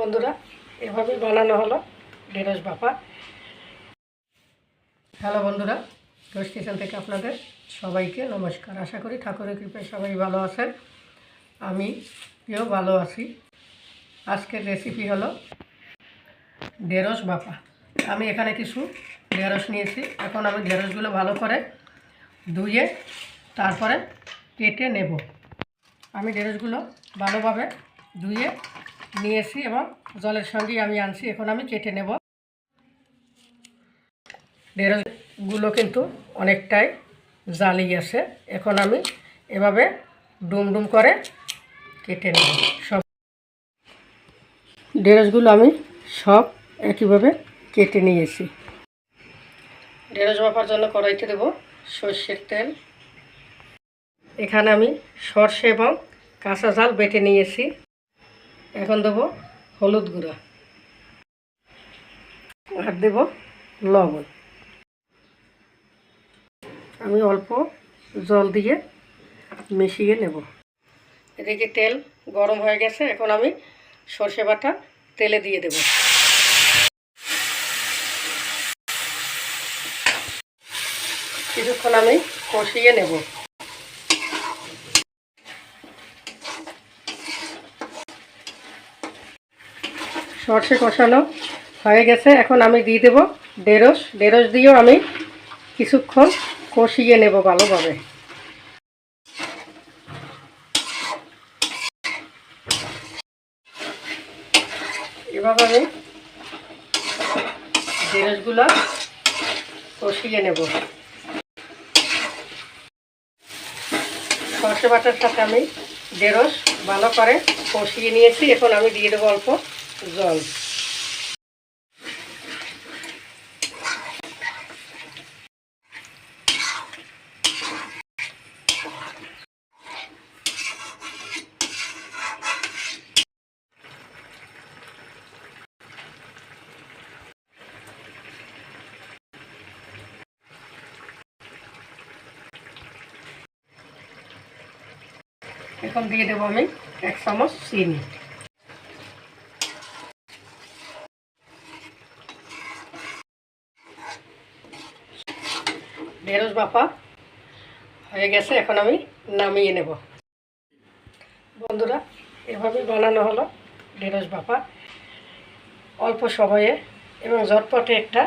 বন্ধুরা, এভাবেই বানানো হলো ঢেঁড়স বাপা হ্যালো বন্ধুরা কিচেন থেকে আপনাদের সবাইকে নমস্কার। আশা করি ঠাকুরের কৃপায় সবাই ভালো আছেন। আমি কেউ ভালো আছি। আজকের রেসিপি হলো ঢেঁড়স বাপা আমি এখানে কিছু ঢেঁড়স নিয়েছি। এখন আমি ঢেঁড়সগুলো ভালো করে ধুয়ে তারপরে কেটে নেব। আমি ঢেঁড়সগুলো ভালোভাবে ধুয়ে নিয়েছি এবং জলের সঙ্গেই আমি আনছি। এখন আমি কেটে নেব। ঢেঁড়সগুলো কিন্তু অনেকটাই জালি আছে এখন আমি এভাবে ডুম ডুম করে কেটে নেব। সব ঢেঁড়সগুলো আমি সব একইভাবে কেটে নিয়েছি। ঢেঁড়স বাপার জন্য কড়াইতে দেব সর্ষের তেল। এখানে আমি সর্ষে এবং কাঁচা জাল বেটে নিয়েছি। এখন দেব হলুদ গুঁড়া। আর দেব লবণ। আমি অল্প জল দিয়ে মিশিয়ে নেব। এদিকে তেল গরম হয়ে গেছে, এখন আমি সর্ষে বাটা তেলে দিয়ে দেব। কিছুক্ষণ আমি কষিয়ে নেব। সর্ষে কষানো হয়ে গেছে। এখন আমি দিয়ে দেব ঢেঁড়স। ঢেঁড়স দিয়েও আমি কিছুক্ষণ কষিয়ে নেব ভালোভাবে। এভাবে আমি ঢেঁড়সগুলো কষিয়ে নেব। সর্ষে বাটার সাথে আমি ঢেঁড়স ভালো করে কষিয়ে নিয়েছি। এখন আমি দিয়ে দেবো অল্প জল। এখন দিয়ে দেবো আমি এক চামচ চিনি। ঢেঁড়স বাপা হয়ে গেছে, এখন আমি নামিয়ে নেব। বন্ধুরা, এভাবে বানানো হলো ঢেঁড়স বাপা অল্প সময়ে এবং ঝটপটে একটা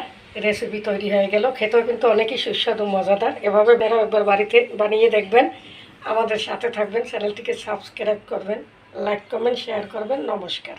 রেসিপি তৈরি হয়ে গেল। খেতেও কিন্তু অনেকই সুস্বাদু, মজাদার। এভাবে বেরো একবার বাড়িতে বানিয়ে দেখবেন, আমাদের সাথে থাকবেন, চ্যানেলটিকে সাবস্ক্রাইব করবেন, লাইক, কমেন্ট, শেয়ার করবেন। নমস্কার।